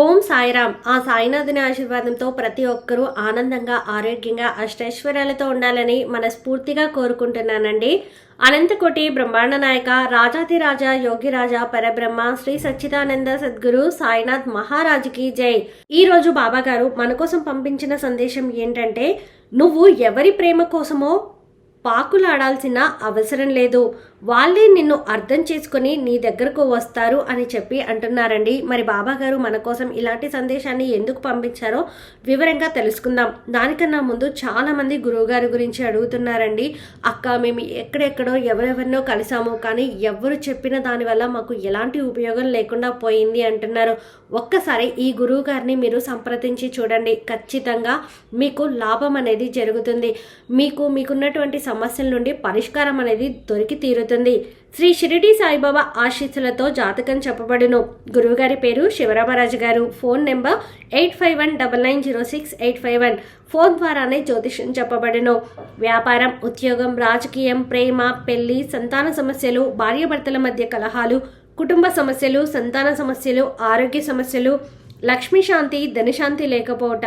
ఓం సాయిరామ్. ఆ సాయినాథుని ఆశీర్వాదంతో ప్రతి ఒక్కరూ ఆనందంగా ఆరోగ్యంగా అష్టైశ్వర్యాలతో ఉండాలని మనస్ఫూర్తిగా కోరుకుంటున్నానండి. అనంతకోటి బ్రహ్మాండ నాయక రాజాధిరాజా యోగిరాజా పరబ్రహ్మ శ్రీ సచ్చిదానంద సద్గురు సాయినాథ్ మహారాజుకి జై. ఈ రోజు బాబా గారు మన కోసం పంపించిన సందేశం ఏంటంటే నువ్వు ఎవరి ప్రేమ కోసమో పాకులాడాల్సిన అవసరం లేదు. వాళ్ళే నిన్ను అర్థం చేసుకుని నీ దగ్గరకు వస్తారు అని చెప్పి అంటున్నారండి. మరి బాబా గారు మన కోసం ఇలాంటి సందేశాన్ని ఎందుకు పంపించారో వివరంగా తెలుసుకుందాం. దానికన్నా ముందు చాలామంది గురువుగారి గురించి అడుగుతున్నారండి. అక్క మేము ఎక్కడెక్కడో ఎవరెవరినో కలిసాము కానీ ఎవరు చెప్పిన దానివల్ల మాకు ఎలాంటి ఉపయోగం లేకుండా పోయింది అంటున్నారు. ఒక్కసారి ఈ గురువు గారిని మీరు సంప్రదించి చూడండి. ఖచ్చితంగా మీకు లాభం అనేది జరుగుతుంది. మీకు మీకున్నటువంటి సమస్యల నుండి పరిష్కారం అనేది దొరికి తీరుతుంది. శ్రీ షిరిడి సాయిబాబా ఆశీస్సులతో జాతకం చెప్పబడును. గురువుగారి పేరు Sivaramaraju garu. Phone number eight five one double nine zero six eight five one. Phone ద్వారానే జ్యోతిష్యం చెప్పబడును. వ్యాపారం ఉద్యోగం రాజకీయం ప్రేమ పెళ్ళి సంతాన సమస్యలు భార్యాభర్తల మధ్య కలహాలు కుటుంబ సమస్యలు సంతాన సమస్యలు ఆరోగ్య సమస్యలు లక్ష్మీ శాంతి ధనశాంతి లేకపోవట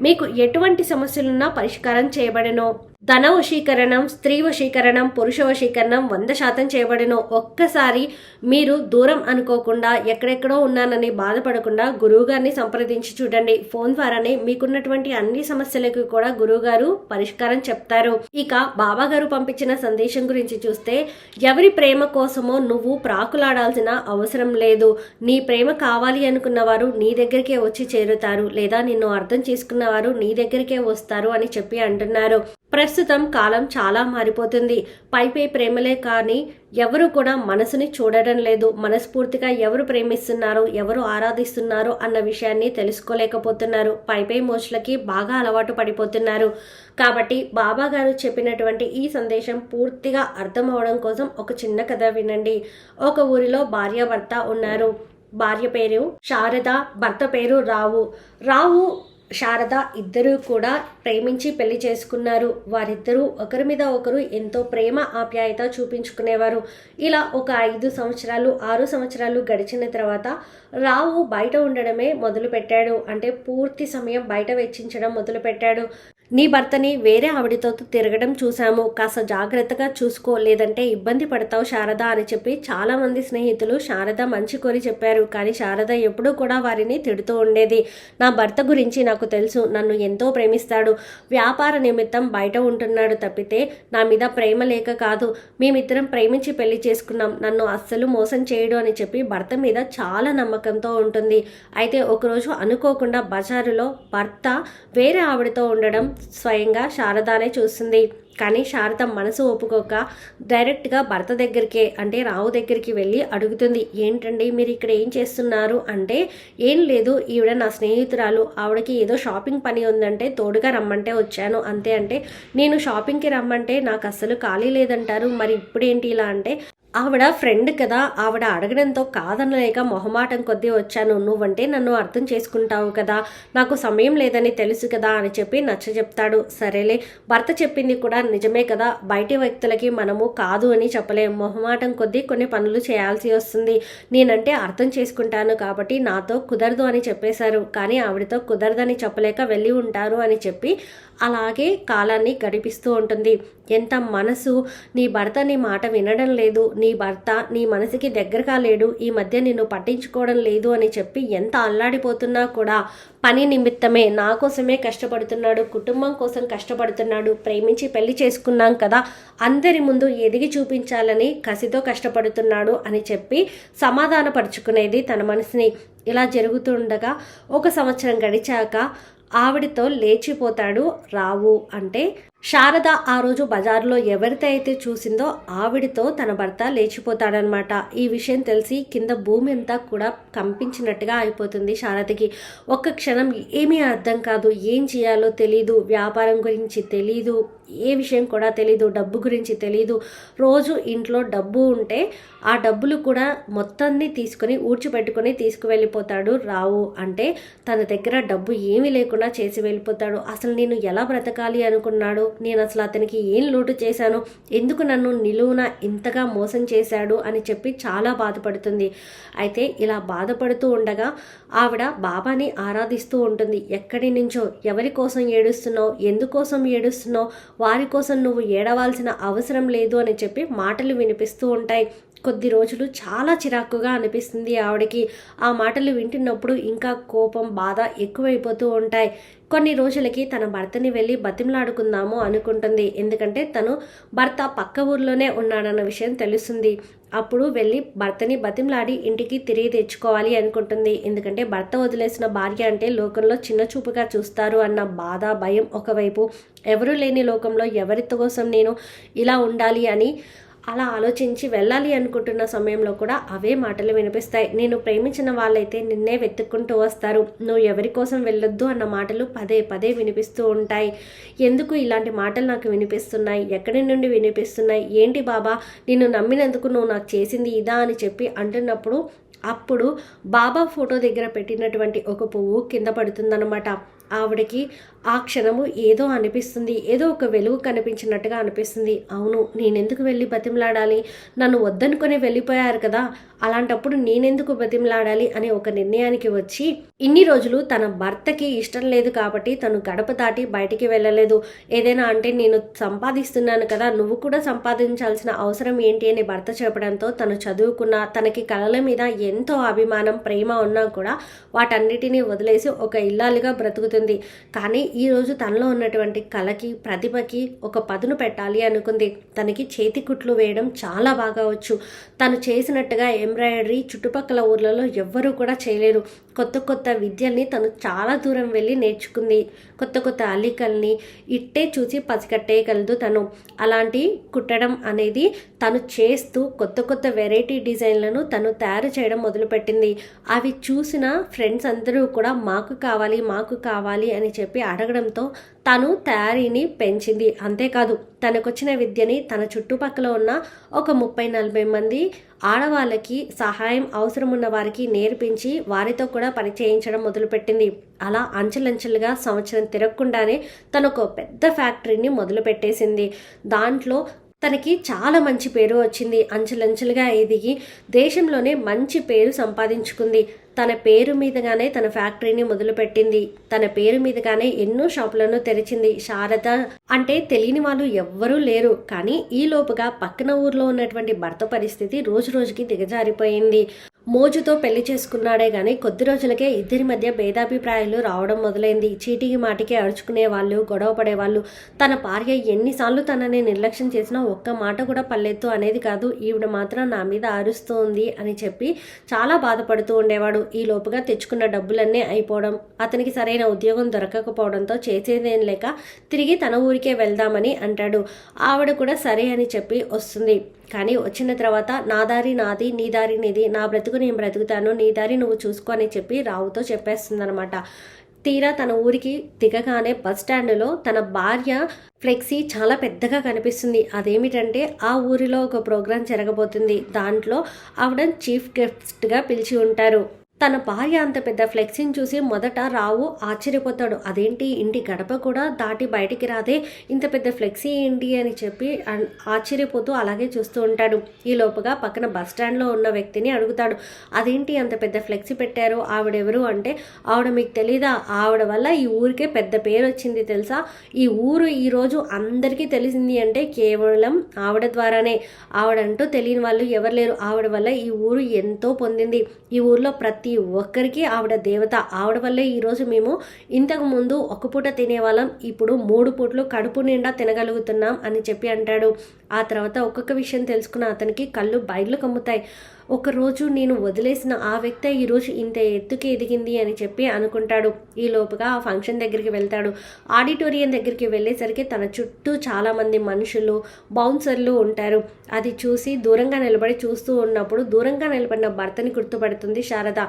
మీకు ఎటువంటి సమస్యలున్నా పరిష్కారం చేయబడను. ధన వశీకరణం స్త్రీ వశీకరణం పురుష వశీకరణం వంద శాతం చేయబడిన ఒక్కసారి మీరు దూరం అనుకోకుండా ఎక్కడెక్కడో ఉన్నానని బాధపడకుండా గురువుగారిని సంప్రదించి చూడండి. ఫోన్ ద్వారానే మీకున్నటువంటి అన్ని సమస్యలకు కూడా గురువుగారు పరిష్కారం చెప్తారు. ఇక బాబా గారు పంపించిన సందేశం గురించి చూస్తే ఎవరి ప్రేమ కోసమో నువ్వు ప్రాకులాడాల్సిన అవసరం లేదు. నీ ప్రేమ కావాలి అనుకున్న వారు నీ దగ్గరికే వచ్చి చేరుతారు లేదా నిన్ను అర్థం చేసుకున్న వారు నీ దగ్గరికే వస్తారు అని చెప్పి అంటున్నారు. ప్రస్తుతం కాలం చాలా మారిపోతుంది. పైపై ప్రేమలే కానీ ఎవరు కూడా మనసుని చూడడం లేదు. మనస్ఫూర్తిగా ఎవరు ప్రేమిస్తున్నారు ఎవరు ఆరాధిస్తున్నారు అన్న విషయాన్ని తెలుసుకోలేకపోతున్నారు. పైపై మోచులకి బాగా అలవాటు పడిపోతున్నారు. కాబట్టి బాబా గారు చెప్పినటువంటి ఈ సందేశం పూర్తిగా అర్థం అవడం కోసం ఒక చిన్న కథ వినండి. ఒక ఊరిలో భార్యాభర్త ఉన్నారు. భార్య పేరు శారద భర్త పేరు రావు. రావు శారద ఇద్దరూ కూడా ప్రేమించి పెళ్ళి చేసుకున్నారు. వారిద్దరూ ఒకరి మీద ఒకరు ఎంతో ప్రేమ ఆప్యాయత చూపించుకునేవారు. ఇలా ఒక ఐదు సంవత్సరాలు ఆరు సంవత్సరాలు గడిచిన తర్వాత రావు బయట ఉండడమే మొదలుపెట్టాడు. అంటే పూర్తి సమయం బయట వెచ్చించడం మొదలుపెట్టాడు. నీ భర్తని వేరే ఆవిడతో తిరగడం చూశాము. కాస్త జాగ్రత్తగా చూసుకో లేదంటే ఇబ్బంది పడతావు శారద అని చెప్పి చాలా మంది స్నేహితులు శారద మంచి కోరి చెప్పారు. కానీ శారద ఎప్పుడూ కూడా వారిని తిడుతూ ఉండేది. నా భర్త గురించి నాకు తెలుసు నన్ను ఎంతో ప్రేమిస్తాడు. వ్యాపార నిమిత్తం బయట ఉంటున్నాడు తప్పితే నా మీద ప్రేమ లేక కాదు. మేమిద్దరం ప్రేమించి పెళ్ళి చేసుకున్నాం. నన్ను అస్సలు మోసం చేయడు అని చెప్పి భర్త మీద చాలా నమ్మకంతో ఉంటుంది. అయితే ఒకరోజు అనుకోకుండా బజారులో భర్త వేరే ఆవిడతో ఉండడం స్వయంగా శారదానే చూస్తుంది. కానీ శారద మనసు ఒప్పుకోక డైరెక్ట్గా భర్త దగ్గరికే అంటే రావు దగ్గరికి వెళ్ళి అడుగుతుంది. ఏంటండి మీరు ఇక్కడ ఏం చేస్తున్నారు? అంటే ఏం లేదు ఈవిడ నా స్నేహితురాలు. ఆవిడకి ఏదో షాపింగ్ పని ఉందంటే తోడుగా రమ్మంటే వచ్చాను. అంతే అంటే నేను షాపింగ్కి రమ్మంటే నాకు అస్సలు ఖాళీ లేదంటారు. మరి ఇప్పుడేంటి ఇలా అంటే ఆవిడ ఫ్రెండ్ కదా ఆవిడ అడగడంతో కాదనలేక మొహమాటం కొద్దీ వచ్చాను. నువ్వంటే నన్ను అర్థం చేసుకుంటావు కదా నాకు సమయం లేదని తెలుసు కదా అని చెప్పి నచ్చ చెప్తాడు. సరేలే భర్త చెప్పింది కూడా నిజమే కదా బయటి వ్యక్తులకి మనము కాదు అని చెప్పలేం. మొహమాటం కొద్దీ కొన్ని పనులు చేయాల్సి వస్తుంది. నేనంటే అర్థం చేసుకుంటాను కాబట్టి నాతో కుదరదు అని చెప్పేశారు. కానీ ఆవిడతో కుదరదని చెప్పలేక వెళ్ళి ఉంటారు అని చెప్పి అలాగే కాలాన్ని గడిపిస్తూ ఉంటుంది. ఎంత మనసు నీ భర్త నీ మాట వినడం లేదు నీ భర్త నీ మనసుకి దగ్గరగా లేడు ఈ మధ్య నిన్ను పట్టించుకోవడం లేదు అని చెప్పి ఎంత అల్లాడిపోతున్నా కూడా పని నిమిత్తమే నా కోసమే కష్టపడుతున్నాడు కుటుంబం కోసం కష్టపడుతున్నాడు ప్రేమించి పెళ్ళి చేసుకున్నాం కదా అందరి ముందు ఎదిగి చూపించాలని కసితో కష్టపడుతున్నాడు అని చెప్పి సమాధానపరుచుకునేది తన మనసుని. ఇలా జరుగుతుండగా ఒక సంవత్సరం గడిచాక ఆవిడతో లేచిపోతాడు రావు అంటే శారద ఆ రోజు బజార్లో ఎవరితో అయితే చూసిందో ఆవిడతో తన భర్త లేచిపోతాడనమాట ఈ విషయం తెలిసి కింద భూమి అంతా కూడా కంపించినట్టుగా అయిపోతుంది శారదకి. ఒక్క క్షణం ఏమీ అర్థం కాదు. ఏం చేయాలో తెలీదు. వ్యాపారం గురించి తెలీదు. ఏ విషయం కూడా తెలీదు. డబ్బు గురించి తెలీదు. రోజు ఇంట్లో డబ్బు ఉంటే ఆ డబ్బులు కూడా మొత్తాన్ని తీసుకొని ఊడ్చిపెట్టుకొని తీసుకువెళ్ళిపోతాడు రావు. అంటే తన దగ్గర డబ్బు ఏమీ లేకుండా చేసి వెళ్ళిపోతాడు. అసలు నేను ఎలా బ్రతకాలి అనుకున్నాడు? నేను అసలు అతనికి ఏం లోటు చేశాను? ఎందుకు నన్ను నిలువున ఇంతగా మోసం చేశాడు? అని చెప్పి చాలా బాధపడుతుంది. అయితే ఇలా బాధపడుతూ ఉండగా ఆవిడ బాబాని ఆరాధిస్తూ ఉంటుంది. ఎక్కడి నుంచో ఎవరి కోసం ఏడుస్తున్నావు? ఎందుకోసం ఏడుస్తున్నావు? వారి కోసం నువ్వు ఏడవాల్సిన అవసరం లేదు అని చెప్పి మాటలు వినిపిస్తూ ఉంటాయి. కొద్ది రోజులు చాలా చిరాకుగా అనిపిస్తుంది ఆవిడకి. ఆ మాటలు వింటున్నప్పుడు ఇంకా కోపం బాధ ఎక్కువైపోతూ ఉంటాయి. కొన్ని రోజులకి తన భర్తని వెళ్ళి బతిమలాడుకుందాము అనుకుంటుంది. ఎందుకంటే తను భర్త పక్క ఊర్లోనే ఉన్నాడన్న విషయం తెలుస్తుంది. అప్పుడు వెళ్ళి భర్తని బతిమలాడి ఇంటికి తిరిగి తెచ్చుకోవాలి అనుకుంటుంది. ఎందుకంటే భర్త వదిలేసిన భార్య అంటే లోకంలో చిన్న చూపుగా చూస్తారు అన్న బాధ భయం ఒకవైపు. ఎవరు లేని లోకంలో ఎవరితో కోసం నేను ఇలా ఉండాలి అని అలా ఆలోచించి వెళ్ళాలి అనుకుంటున్న సమయంలో కూడా అవే మాటలు వినిపిస్తాయి. నేను ప్రేమించిన వాళ్ళైతే నిన్నే వెతుక్కుంటూ వస్తారు. నువ్వు ఎవరి కోసం వెళ్ళొద్దు అన్న మాటలు పదే పదే వినిపిస్తూ ఉంటాయి. ఎందుకు ఇలాంటి మాటలు నాకు వినిపిస్తున్నాయి? ఎక్కడి నుండి వినిపిస్తున్నాయి? ఏంటి బాబా? నిన్ను నమ్మినందుకు నువ్వు నాకు చేసింది ఇదా అని చెప్పి అంటున్నప్పుడు అప్పుడు బాబా ఫోటో దగ్గర పెట్టినటువంటి ఒక పువ్వు కింద పడుతుందన్నమాట. ఆవిడకి ఆ క్షణము ఏదో అనిపిస్తుంది ఏదో ఒక వెలుగు కనిపించినట్టుగా అనిపిస్తుంది. అవును నేనెందుకు వెళ్ళి బతిమలాడాలి? నన్ను వద్దనుకొని వెళ్ళిపోయారు కదా. అలాంటప్పుడు నేనెందుకు బతిమలాడాలి అనే ఒక నిర్ణయానికి వచ్చి ఇన్ని రోజులు తన భర్తకి ఇష్టం లేదు కాబట్టి తను గడప దాటి బయటికి వెళ్ళలేదు. ఏదైనా అంటే నేను సంపాదిస్తున్నాను కదా నువ్వు కూడా సంపాదించాల్సిన అవసరం ఏంటి అని భర్త చెప్పడంతో తను చదువుకున్న తనకి కళల మీద ఎంతో అభిమానం ప్రేమ ఉన్నా కూడా వాటన్నిటినీ వదిలేసి ఒక ఇల్లాలుగా బ్రతుకుతుంది. కానీ ఈరోజు తనలో ఉన్నటువంటి కళకి ప్రతిభకి ఒక పదును పెట్టాలి అనుకుంది. తనకి చేతి కుట్లు వేయడం చాలా బాగా వచ్చు. తను చేసినట్టుగా ఎంబ్రాయిడరీ చుట్టుపక్కల ఊర్లలో ఎవ్వరూ కూడా చేయలేరు. కొత్త కొత్త విద్యల్ని తను చాలా దూరం వెళ్ళి నేర్చుకుంది. కొత్త కొత్త అల్లికల్ని ఇట్టే చూసి పసికట్టేయగలదు తను. అలాంటి కుట్టడం అనేది తను చేస్తూ కొత్త కొత్త వెరైటీ డిజైన్లను తను తయారు చేయడం మొదలుపెట్టింది. అవి చూసిన ఫ్రెండ్స్ అందరూ కూడా మాకు కావాలి మాకు కావాలి అని చెప్పి అడగడంతో తను తయారీని పెంచింది. అంతేకాదు తనకొచ్చిన విద్యని తన చుట్టుపక్కల ఉన్న ఒక ముప్పై నలభై మంది ఆడవాళ్ళకి సహాయం అవసరం ఉన్న వారికి నేర్పించి వారితో కూడా పని చేయించడం మొదలుపెట్టింది. అలా అంచెలంచెలుగా సంవత్సరం తిరగకుండానే తను ఒక పెద్ద ఫ్యాక్టరీని మొదలుపెట్టేసింది. దాంట్లో తనకి చాలా మంచి పేరు వచ్చింది. అంచెలంచెలుగా ఎదిగి దేశంలోనే మంచి పేరు సంపాదించుకుంది. తన పేరు మీదగానే తన ఫ్యాక్టరీని మొదలుపెట్టింది. తన పేరు మీదగానే ఎన్నో షాపులను తెరిచింది. శారద అంటే తెలియని వాళ్ళు ఎవ్వరూ లేరు. కానీ ఈ లోపుగా పక్కన ఊర్లో ఉన్నటువంటి భర్త పరిస్థితి రోజు రోజుకి దిగజారిపోయింది. మోజుతో పెళ్ళి చేసుకున్నాడే కానీ కొద్ది రోజులకే ఇద్దరి మధ్య భేదాభిప్రాయాలు రావడం మొదలైంది. చీటికి మాటికి అరుచుకునే వాళ్ళు గొడవ పడేవాళ్ళు తన భార్య ఎన్నిసార్లు తనని నిర్లక్ష్యం చేసినా ఒక్క మాట కూడా పల్లెత్తు అనేది కాదు. ఈవిడ మాత్రం నా మీద అరుస్తుంది అని చెప్పి చాలా బాధపడుతూ ఉండేవాడు. ఈ లోపుగా తెచ్చుకున్న డబ్బులన్నీ అయిపోవడం అతనికి సరైన ఉద్యోగం దొరకకపోవడంతో చేసేదేం లేక తిరిగి తన ఊరికే వెళ్దామని అంటాడు. ఆవిడ కూడా సరే అని చెప్పి వస్తుంది. కానీ వచ్చిన తర్వాత నా దారి నాది నీ దారి నీది నా బ్రతుకు నేను బ్రతుకుతాను నీ దారి నువ్వు చూసుకో అని చెప్పి రావుతో చెప్పేస్తుందనమాట తీరా తన ఊరికి దిగగానే బస్ స్టాండ్లో తన భార్య ఫ్లెక్సీ చాలా పెద్దగా కనిపిస్తుంది. అదేమిటంటే ఆ ఊరిలో ఒక ప్రోగ్రాం జరగబోతుంది. దాంట్లో ఆవిడ చీఫ్ గెస్ట్గా పిలిచి ఉంటారు. తన భార్య అంత పెద్ద ఫ్లెక్సీని చూసి మొదట రావు ఆశ్చర్యపోతాడు. అదేంటి? ఇంటి గడప కూడా దాటి బయటికి రాదే? ఇంత పెద్ద ఫ్లెక్సీ ఏంటి? అని చెప్పి ఆశ్చర్యపోతూ అలాగే చూస్తూ ఉంటాడు. ఈ లోపుగా పక్కన బస్ స్టాండ్లో ఉన్న వ్యక్తిని అడుగుతాడు. అదేంటి అంత పెద్ద ఫ్లెక్సీ పెట్టారు? ఆవిడెవరు? అంటే ఆవిడ మీకు తెలీదా? ఆవిడ వల్ల ఈ ఊరికే పెద్ద పేరు వచ్చింది తెలుసా? ఈ ఊరు ఈరోజు అందరికీ తెలిసింది అంటే కేవలం ఆవిడ ద్వారానే. ఆవిడంటూ తెలియని వాళ్ళు ఎవరు లేరు. ఆవిడ వల్ల ఈ ఊరు ఎంతో పొందింది. ఈ ఊర్లో ప్రతి ఒక్కరికి ఆవిడ దేవత. ఆవిడ వల్లే ఈరోజు మేము ఇంతకు ముందు ఒక పూట తినేవాళ్ళం. ఇప్పుడు మూడు పూటలు కడుపు నిండా తినగలుగుతున్నాం అని చెప్పి అంటాడు. ఆ తర్వాత ఒక్కొక్క విషయం తెలుసుకున్న అతనికి కళ్ళు బయలు కమ్ముతాయి. ఒకరోజు నేను వదిలేసిన ఆ వ్యక్తి ఈరోజు ఇంత ఎత్తుకి ఎదిగింది అని చెప్పి అనుకుంటాడు. ఈ లోపుగా ఆ ఫంక్షన్ దగ్గరికి వెళ్తాడు. ఆడిటోరియం దగ్గరికి వెళ్ళేసరికి తన చుట్టూ చాలామంది మనుషులు బౌన్సర్లు ఉంటారు. అది చూసి దూరంగా నిలబడి చూస్తూ ఉన్నప్పుడు దూరంగా నిలబడిన భర్తని గుర్తుపడుతుంది శారద.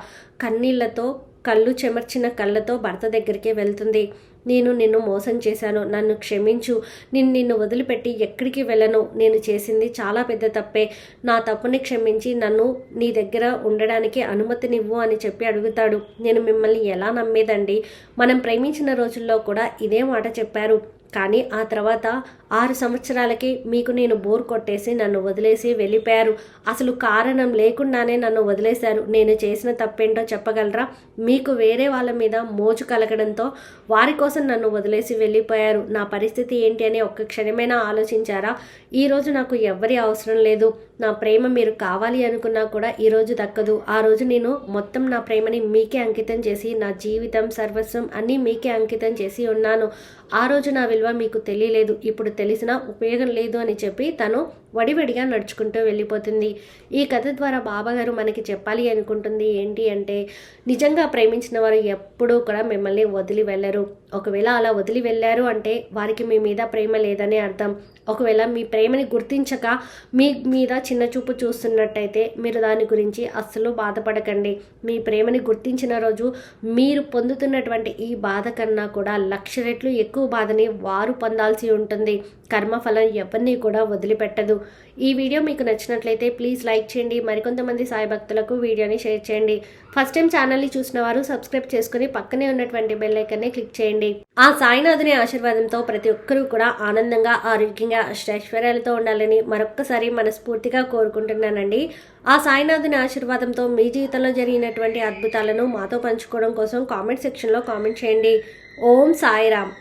కన్నీళ్ళతో కళ్ళు చెమర్చిన కళ్ళతో భర్త దగ్గరికి వెళ్తుంది. నేను నిన్ను మోసం చేశాను. నన్ను క్షమించు. నేను నిన్ను వదిలిపెట్టి ఎక్కడికి వెళ్ళను. నేను చేసింది చాలా పెద్ద తప్పే. నా తప్పుని క్షమించి నన్ను నీ దగ్గర ఉండడానికి అనుమతినివ్వు అని చెప్పి అడుగుతాడు. నేను మిమ్మల్ని ఎలా నమ్మేదండి? మనం ప్రేమించిన రోజుల్లో కూడా ఇదే మాట చెప్పారు. కానీ ఆ తర్వాత ఆరు సంవత్సరాలకి మీకు నేను బోర్ కొట్టేసి నన్ను వదిలేసి వెళ్ళిపోయారు. అసలు కారణం లేకుండానే నన్ను వదిలేశారు. నేను చేసిన తప్పేంటో చెప్పగలరా? మీకు వేరే వాళ్ళ మీద మోజు కలగడంతో వారి కోసం నన్ను వదిలేసి వెళ్ళిపోయారు. నా పరిస్థితి ఏంటి అని ఒక్క క్షణమైనా ఆలోచించారా? ఈరోజు నాకు ఎవ్వరి అవసరం లేదు. నా ప్రేమ మీరు కావాలి అనుకున్నా కూడా ఈరోజు దక్కదు. ఆ రోజు నేను మొత్తం నా ప్రేమని మీకే అంకితం చేసి నా జీవితం సర్వస్వం అన్నీ మీకే అంకితం చేసి ఉన్నాను. ఆ రోజు నా విలువ మీకు తెలియలేదు. ఇప్పుడు తెలిసినా ఉపయోగం లేదు అని చెప్పి తను వడివడిగా నడుచుకుంటూ వెళ్ళిపోతుంది. ఈ కథ ద్వారా బాబాగారు మనకి చెప్పాలి అనుకుంటుంది. ఏంటి అంటే నిజంగా ప్రేమించిన వారు ఎప్పుడూ కూడా మిమ్మల్ని వదిలి వెళ్ళరు. ఒకవేళ అలా వదిలి వెళ్ళారు అంటే వారికి మీ మీద ప్రేమ లేదని అర్థం. ఒకవేళ మీ ప్రేమని గుర్తించక మీ మీద చిన్న చూపు చూస్తున్నట్టయితే మీరు దాని గురించి అస్సలు బాధపడకండి. మీ ప్రేమని గుర్తించిన రోజు మీరు పొందుతున్నటువంటి ఈ బాధ కన్నా కూడా లక్ష రెట్లు ఎక్కువ బాధని వారు పొందాల్సి ఉంటుంది. కర్మఫలం ఎవరిని కూడా వదిలిపెట్టదు. ఈ వీడియో మీకు నచ్చినట్లయితే ప్లీజ్ లైక్ చేయండి. మరికొంతమంది సాయి భక్తులకు వీడియోని షేర్ చేయండి. ఫస్ట్ టైం ఛానల్ని చూసిన వారు సబ్స్క్రైబ్ చేసుకుని పక్కనే ఉన్నటువంటి బెల్ ఐకన్ని క్లిక్ చేయండి. ఆ సాయినాథుని ఆశీర్వాదంతో ప్రతి ఒక్కరూ కూడా ఆనందంగా ఆరోగ్యంగా అష్టైశ్వర్యాలతో ఉండాలని మరొక్కసారి మనస్ఫూర్తిగా కోరుకుంటున్నానండి. ఆ సాయినాథుని ఆశీర్వాదంతో మీ జీవితంలో జరిగినటువంటి అద్భుతాలను మాతో పంచుకోవడం కోసం కామెంట్ సెక్షన్లో కామెంట్ చేయండి. ఓం సాయిరామ్.